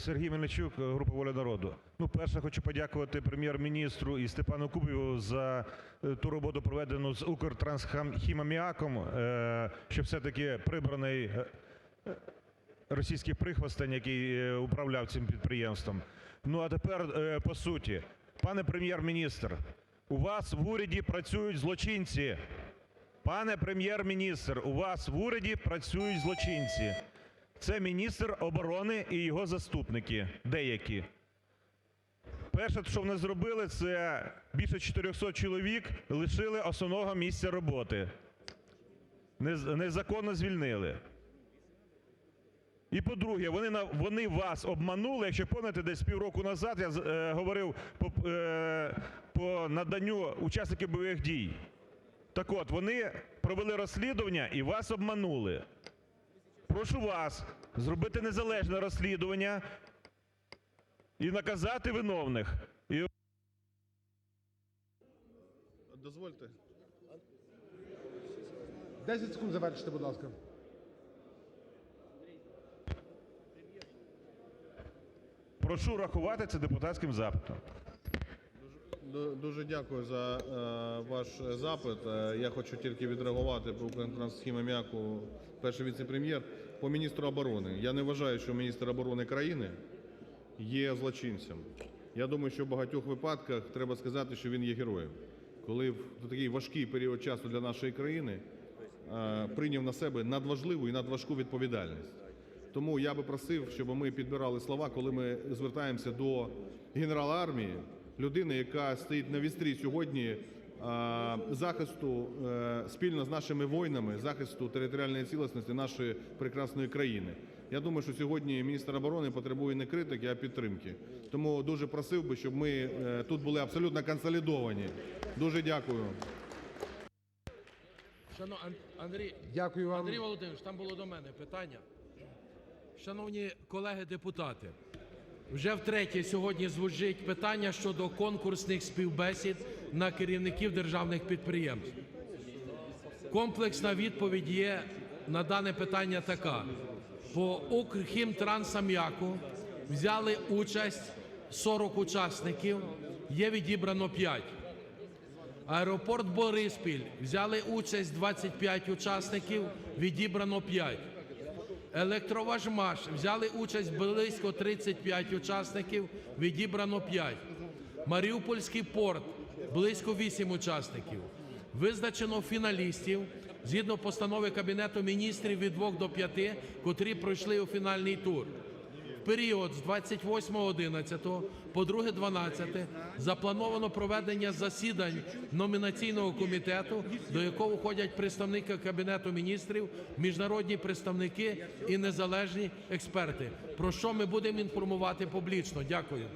Сергій Мельничук, група "Воля народу". Ну, перше, хочу подякувати Прем'єр-міністру і Степану Кубіву за е, ту роботу, проведену з "Укртрансхімаміаком", е, що все-таки прибраний е, російський прихвостень, який управляв цим підприємством. Ну, а тепер по суті. Пане Прем'єр-міністр, у вас в уряді працюють злочинці. Пане Прем'єр-міністр, у вас в уряді працюють злочинці. Це міністр оборони і його заступники деякі. Перше, що вони зробили, це більше 400 чоловік лишили основного місця роботи. Незаконно звільнили. І по-друге, вони, вони вас обманули, якщо пам'ятаєте, десь півроку назад я е, говорив по, е, по наданню учасників бойових дій. Так от, вони провели розслідування і вас обманули. Прошу вас зробити незалежне розслідування і наказати виновних. Дозвольте. 10 секунд завершити, будь ласка. прошу рахувати це депутатським запитом. Ду- Дуже дякую за е, ваш запит. Е, я хочу тільки відреагувати по «Укртрансхімаміаку» перший віце-прем'єр по міністру оборони. Я не вважаю, що міністр оборони країни є злочинцем. Я думаю, що в багатьох випадках треба сказати, що він є героєм. Коли в такий важкий період часу для нашої країни е, прийняв на себе надважливу і надважку відповідальність. Тому я би просив, щоб ми підбирали слова, коли ми звертаємося до генерала армії, людини, яка стоїть на вістрі сьогодні захисту е, спільно з нашими воїнами, захисту територіальної цілісності нашої прекрасної країни. Я думаю, що сьогодні міністр оборони потребує не критики, а підтримки. Тому дуже просив би, щоб ми е, тут були абсолютно консолідовані. Дуже дякую. Шано, Ан- Андрій, Дякую вам. Андрій Володимирович, там було до мене питання. Шановні колеги депутати, вже втретє сьогодні звучить питання щодо конкурсних співбесід на керівників державних підприємств. Комплексна відповідь є на дане питання така. По Укрхімтрансам'яку взяли участь 40 учасників, є відібрано 5. Аеропорт Бориспіль взяли участь 25 учасників, відібрано 5. Електроважмаш взяли участь близько 35 учасників, відібрано 5. Маріупольський порт близько 8 учасників. Визначено фіналістів згідно постанови Кабінету міністрів від 2 до 5, котрі пройшли у фінальний тур. Період з 28.11 по 2.12 заплановано проведення засідань номінаційного комітету, до якого входять представники Кабінету міністрів, міжнародні представники і незалежні експерти. Про що ми будемо інформувати публічно? Дякую.